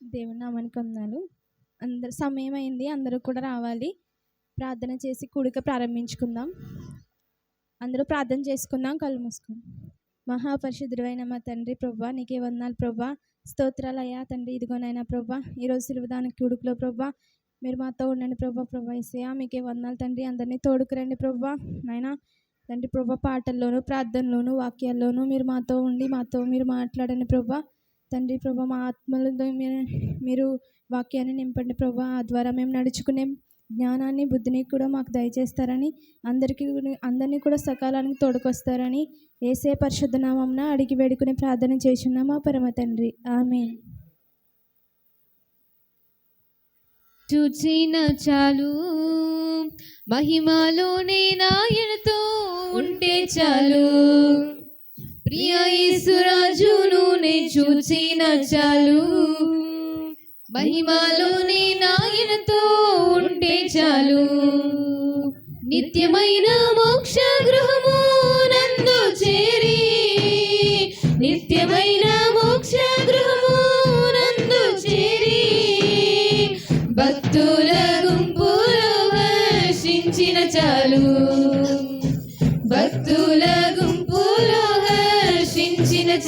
దేవుని నామానికి వందనాలు. అందరు సమయం అయింది అందరూ కూడా రావాలి. ప్రార్థన చేసి కూడిక ప్రారంభించుకుందాం. అందరూ ప్రార్థన చేసుకుందాం కళ్ళు మూసుకుందాం మహాపరిశుద్ధుడైన మా తండ్రి ప్రభా నీకే వందనాలు ప్రభా. స్తోత్రాలయ్యా తండ్రి ఇదిగోనైనా ప్రభా. ఈరోజు సిలువదానికి కూడుకులో ప్రభా. మీరు మాతో ఉండండి ప్రభా ప్రభా ఇసయా మీకే వందనాలు తండ్రి అందరినీ తోడుకురండి ప్రభా. నాయనా తండ్రి ప్రభా పాటల్లోనూ ప్రార్థనలోను వాక్యాల్లోనూ మీరు మాతో ఉండి మాతో మీరు మాట్లాడండి ప్రభా. తండ్రి ప్రభా మా ఆత్మలతో మీరు మీరు వాక్యాన్ని నింపండి ప్రభా. ఆ ద్వారా మేము నడుచుకునే జ్ఞానాన్ని బుద్ధిని కూడా మాకు దయచేస్తారని అందరికీ అందరినీ కూడా సకాలానికి తోడుకొస్తారని ఏసే పరిశుద్ధనామంన అడిగి వేడుకుని ప్రార్థన చేస్తున్నామా పరమ తండ్రి. ఆమె చూచిన చాలు మహిమలోనే నాయనతో ఉంటే చాలు. ప్రియ యేసురాజును నే చూచిన చాలు. మహిమలోనే నాయనతో ఉంటే చాలు. నిత్యమైన మోక్ష గృహము నందు చేరి. నిత్యమైన మోక్ష గృహము నందు చేరి. భక్తుల గుంపులో వర్షించిన చాలు. భక్తుల గుంపులో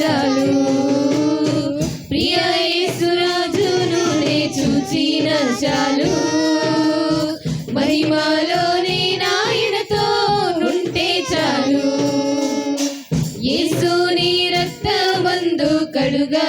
చాలు ప్రియ యేసురాజును నే చూచిన చాలు. మహిమలోని నాయనతో ఉంటే చాలు. యేసుని రక్తమందు కడుగా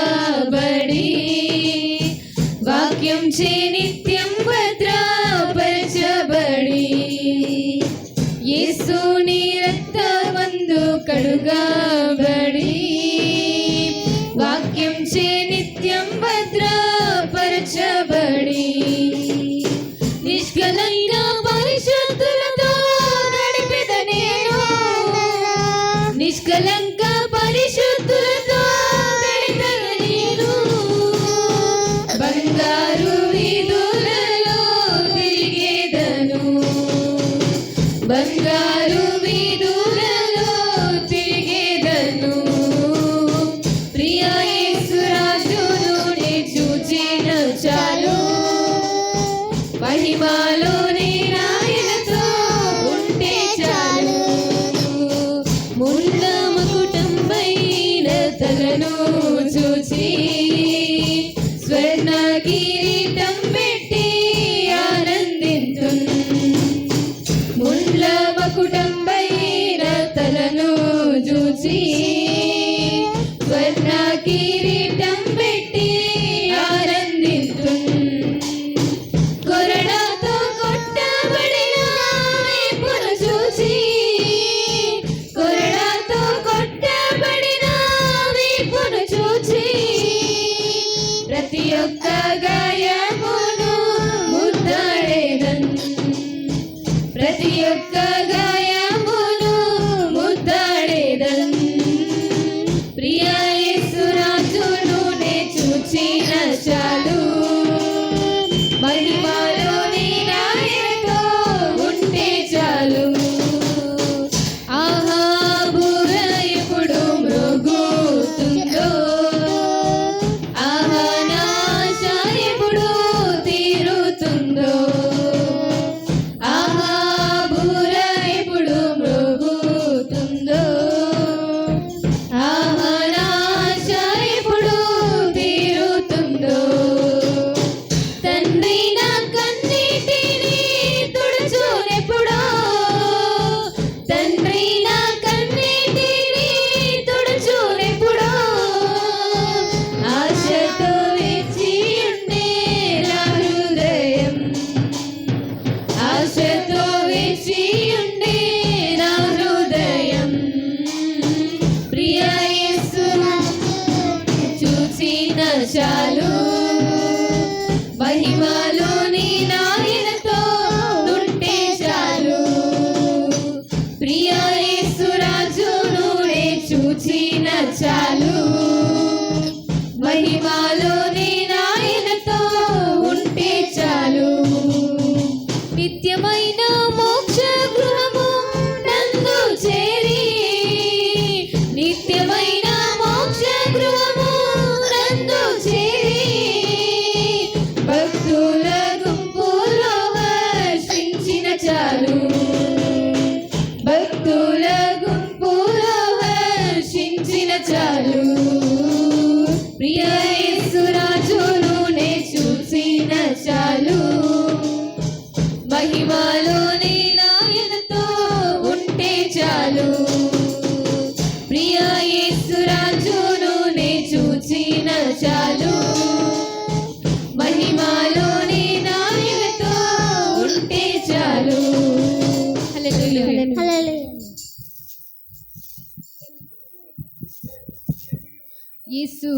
ప్రియ యేసురాజును నే చూచిన చాలు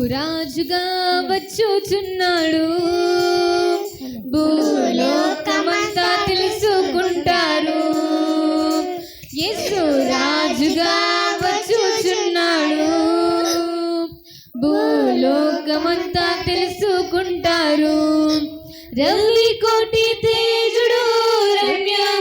రాజుగా వచ్చుచున్నాడు. భూలోకమంతా తెలుసుకుంటారు. యేసు రాజుగా వచ్చుచున్నాడు. భూలోకమంతా తెలుసుకుంటారు. రవి కోటి తేజుడు రమ్య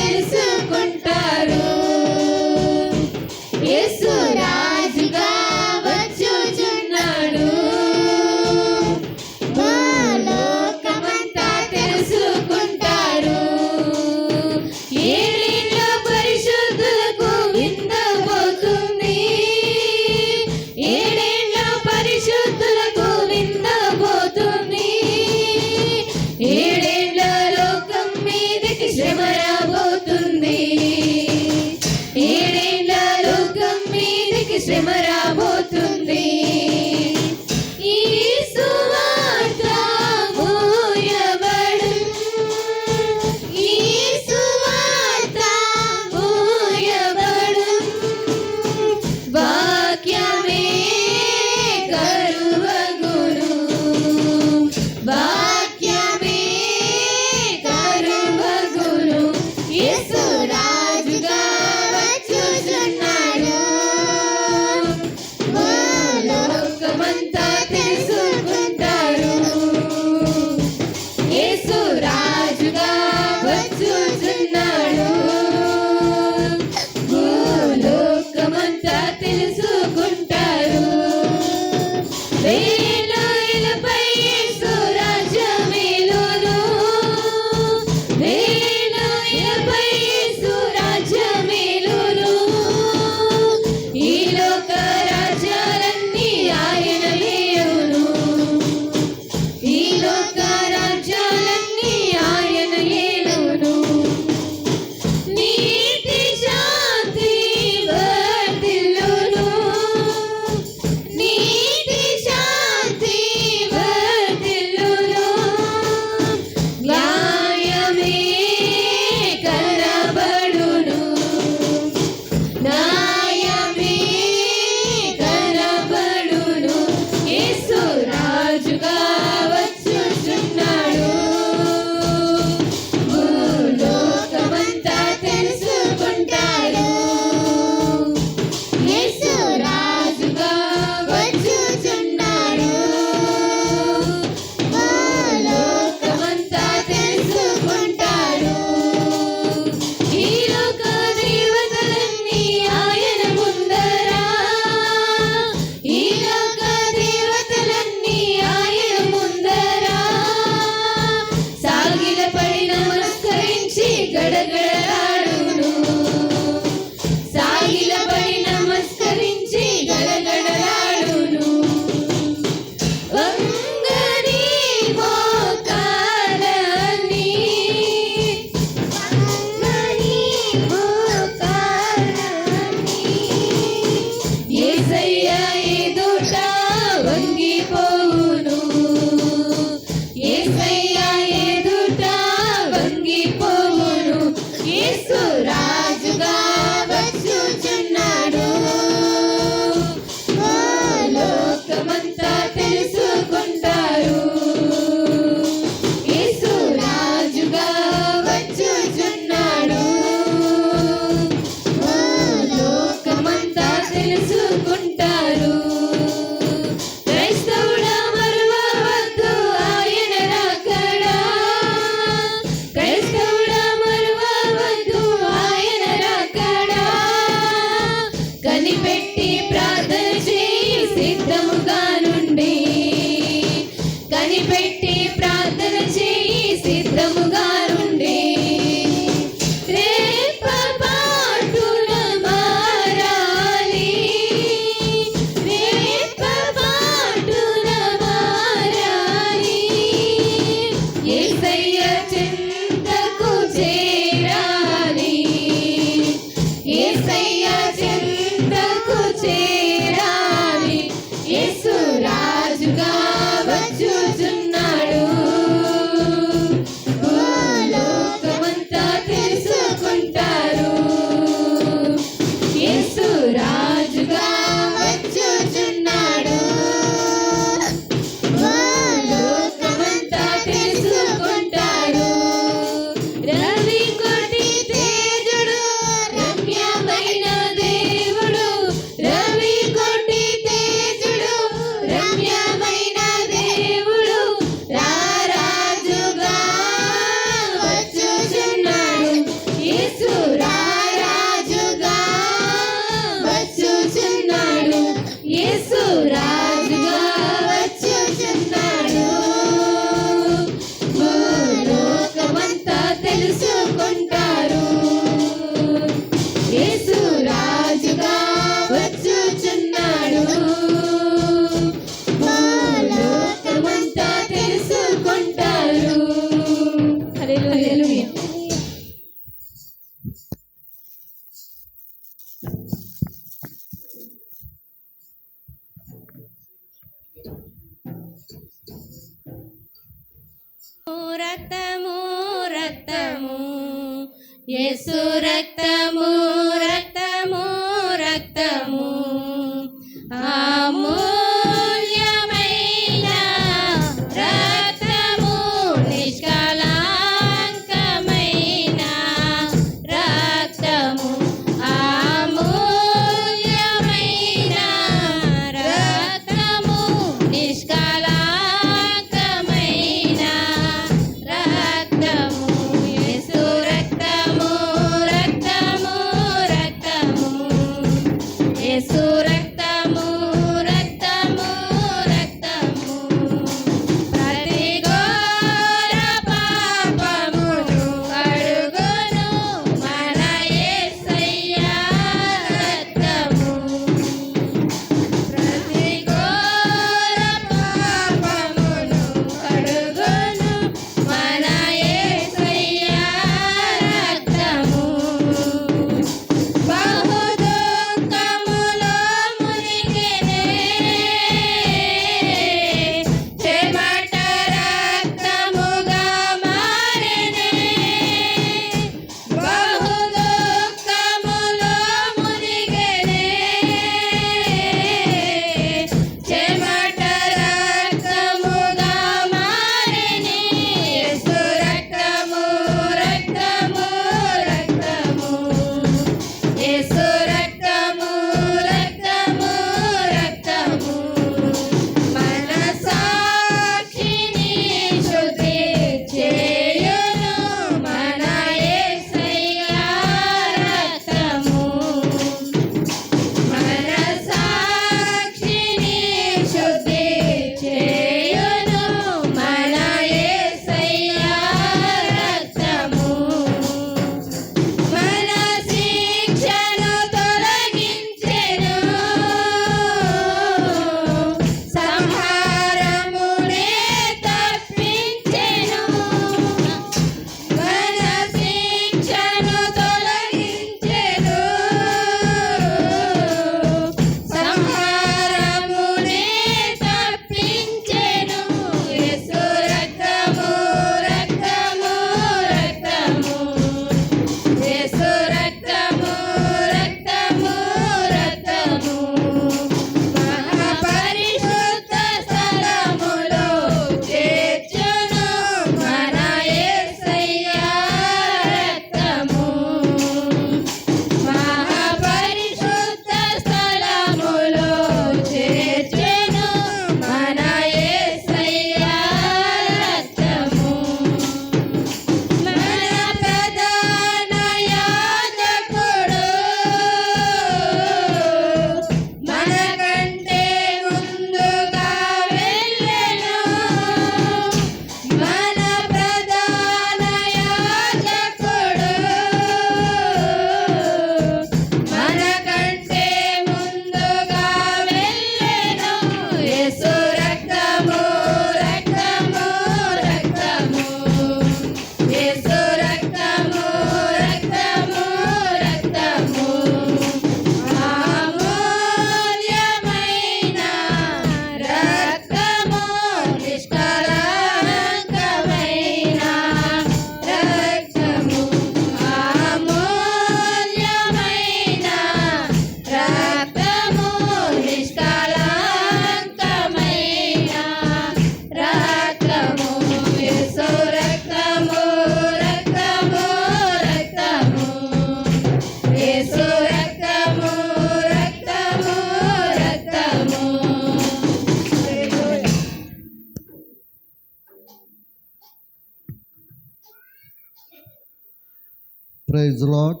ప్రైజ్ లాడ్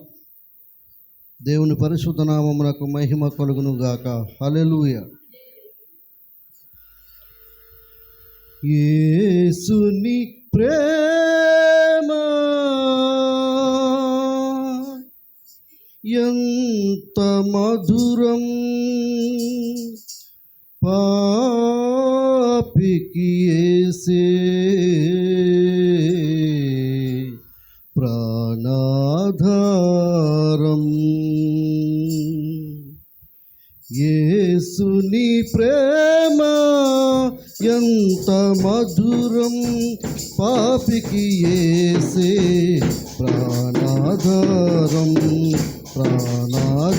దేవుని పరిశుద్ధ నామమునకు మహిమ కలుగును గాక. హల్లెలూయ యేసుని ప్రేమ ఎంత మధురం పాపికి యేసే ప్రాణాధారం యేసుని ప్రేమ ఎంత మధురం. పాపికి ఏసే ప్రాణాధారం ప్రాణాధారం.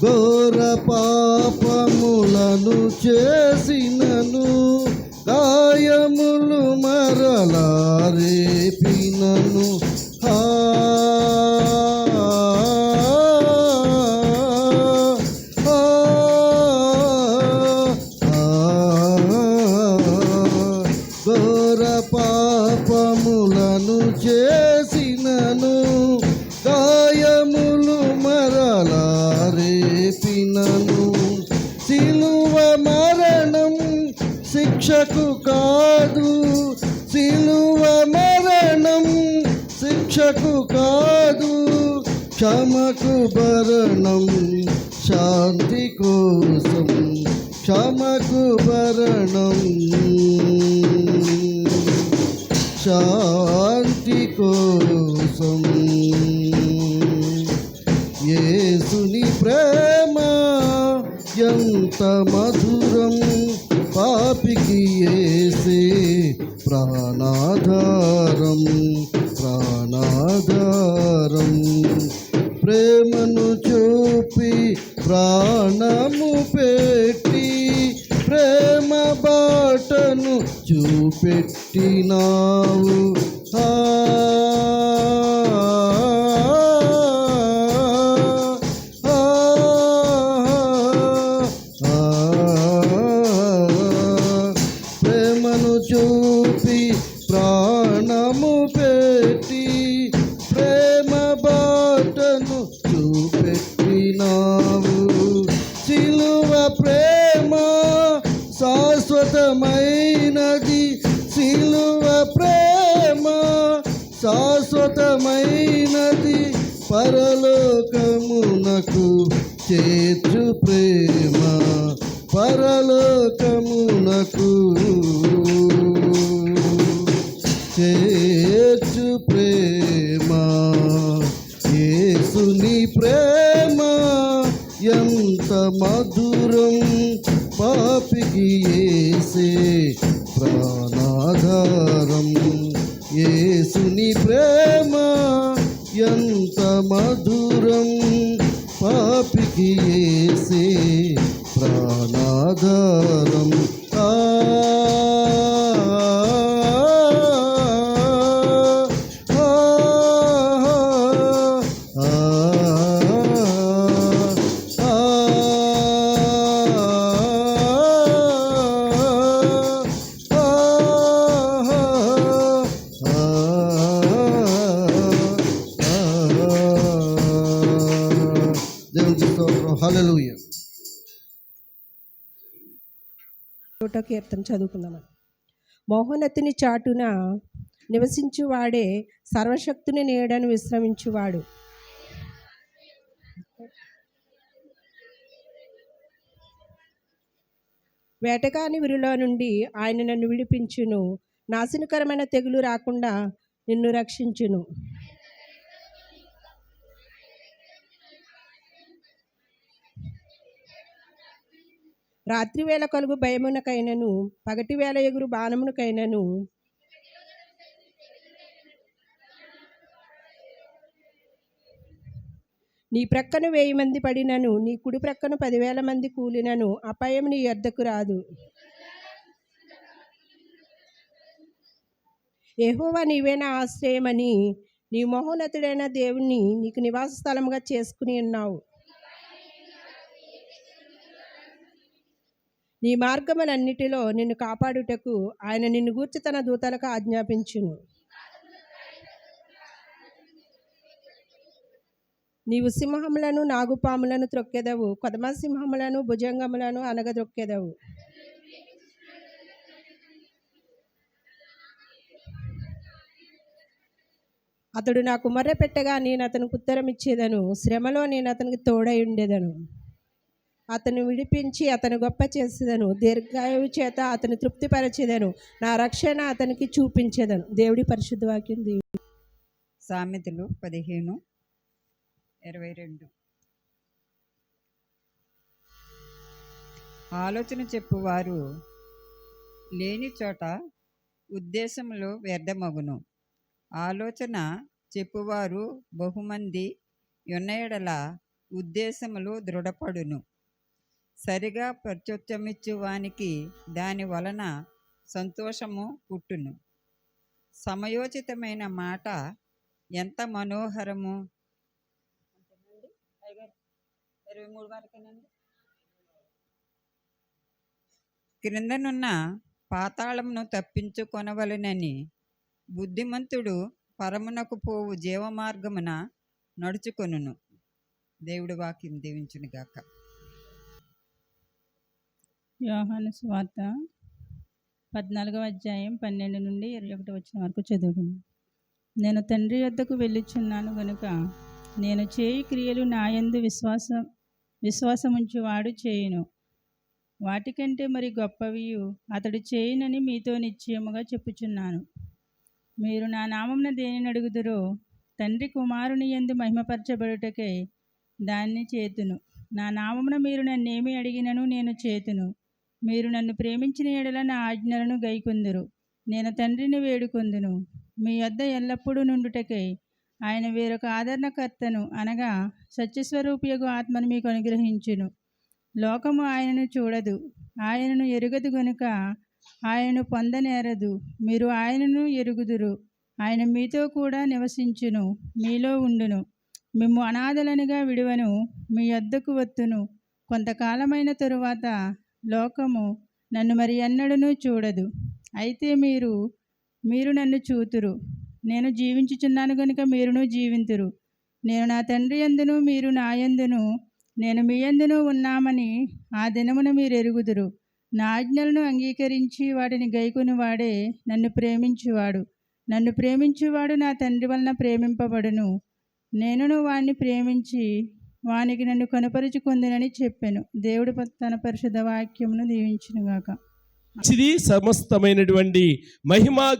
ఘోర పాపములను చేసినను గాయములు మరలా రేపి ఆ, శిక్షకు కాదు క్షమకు భరణం శాంతి కోసం క్షమకు భరణం శాంతి కోసం యేసుని ప్రేమ ఎంత మధురం పాపికి యేసే ప్రాణాధారం ఆధారం. ప్రేమను చూపి ప్రాణము పెట్టి ప్రేమ బాటను చూపెట్టినావు. ఆ, మధురం పాపికి మోహనతిని చాటున నివసించువాడే సర్వశక్తుని నీడను విశ్రమించువాడు. వేటగాని విరులో నుండి ఆయన నన్ను విడిపించును. నాశనకరమైన తెగులు రాకుండా నిన్ను రక్షించును. రాత్రి వేళ కలుగు భయమునకైనను పగటి వేళ ఎగురు బాణమునకైనను. నీ ప్రక్కన వెయ్యి మంది పడినను నీ కుడి ప్రక్కన పదివేల మంది కూలినను అపాయం నీ ఎద్దకు రాదు. ఎహోవా నీవే నా ఆశ్రయమని నీ మహోన్నతుడైన దేవుణ్ణి నీకు నివాస స్థలముగా చేసుకుని ఉన్నావు. నీ మార్గములన్నిటిలో నిన్ను కాపాడుటకు ఆయన నిన్ను గూర్చి తన దూతలకు ఆజ్ఞాపించును. నీవు సింహములను నాగుపాములను త్రొక్కెదవు. కొదమ సింహములను భుజంగములను అనగదొక్కెదవు అతడు నాకు మర్ర పెట్టగా నేను అతనికి ఉత్తరం ఇచ్చేదను శ్రమలో నేను అతనికి తోడై ఉండేదను. అతను విడిపించి అతను గొప్ప చేసేదను దీర్ఘాయువు చేత అతను తృప్తిపరచేదను నా రక్షణ అతనికి చూపించేదను. దేవుడి పరిశుద్ధ వాక్యం దీవి సామెతలు పదిహేను ఇరవై రెండు. ఆలోచన చెప్పువారు లేని చోట ఉద్దేశములు వ్యర్థమగును. ఆలోచన చెప్పువారు బహుమంది యున్నయడల ఉద్దేశములు దృఢపడును. సరిగా ప్రత్యుత్తమిచ్చు వానికి దాని వలన సంతోషము పుట్టును. సమయోచితమైన మాట ఎంత మనోహరము. ఇరవై మూడు వరకేనండి. క్రిందనున్న పాతాళమును తప్పించుకొనవలెనని బుద్ధిమంతుడు పరమునకు పోవు జీవమార్గమున నడుచుకొనును. దేవుడి వాక్యం దీవించును గాక యోహాను స్వార్త పద్నాలుగవ అధ్యాయం పన్నెండు నుండి ఇరవై ఒకటి వచ్చిన వరకు చదువుకుంది. నేను తండ్రి వద్దకు వెళ్ళిచున్నాను గనుక నేను చేయి క్రియలు నాయందు విశ్వాసం విశ్వాసముంచువాడు చేయును. వాటికంటే మరి గొప్పవియు అతడు చేయునని మీతో నిశ్చయముగా చెప్పుచున్నాను. మీరు నా నామమున దేనిని అడుగుదురో తండ్రి కుమారుని యందు మహిమపరచబడుటకై దాన్ని చేతును. నా నామమున మీరు నన్నేమి అడిగినను నేను చేతును. మీరు నన్ను ప్రేమించిన ఎడల నా ఆజ్ఞలను గైకొందురు. నేను తండ్రిని వేడుకొందును. మీ వద్ద ఎల్లప్పుడూ నుండుటకై. ఆయన వేరొక ఆదరణకర్తను అనగా సత్యస్వరూపియగు ఆత్మను మీకు అనుగ్రహించును. లోకము ఆయనను చూడదు. ఆయనను ఎరుగదు గనుక ఆయనను పొందనేరదు. మీరు ఆయనను ఎరుగుదురు. ఆయన మీతో కూడా నివసించును. మీలో ఉండును. మిమ్ము అనాథలనిగా విడువను. మీ వద్దకు వత్తును. కొంతకాలమైన తరువాత లోకము నన్ను మరి ఎన్నడూనూ చూడదు. అయితే మీరు మీరు నన్ను చూతురు. నేను జీవించుచున్నాను కనుక మీరును జీవింతురు. నేను నా తండ్రి ఎందును మీరు నా యందును నేను మీ ఎందును ఉన్నామని ఆ దినమున మీరు ఎరుగుదురు. నా ఆజ్ఞలను అంగీకరించి వాటిని గైకొని వాడే నన్ను ప్రేమించువాడు. నన్ను ప్రేమించువాడు నా తండ్రి వలన ప్రేమింపబడును. నేనును వాణ్ణి ప్రేమించి వానికి నన్ను కనుపరుచుకుందునని చెప్పాను. దేవుడు తన పరిశుద్ధ వాక్యమును దీవించినగాక. మంచిది సమస్తమైనటువంటి మహిమా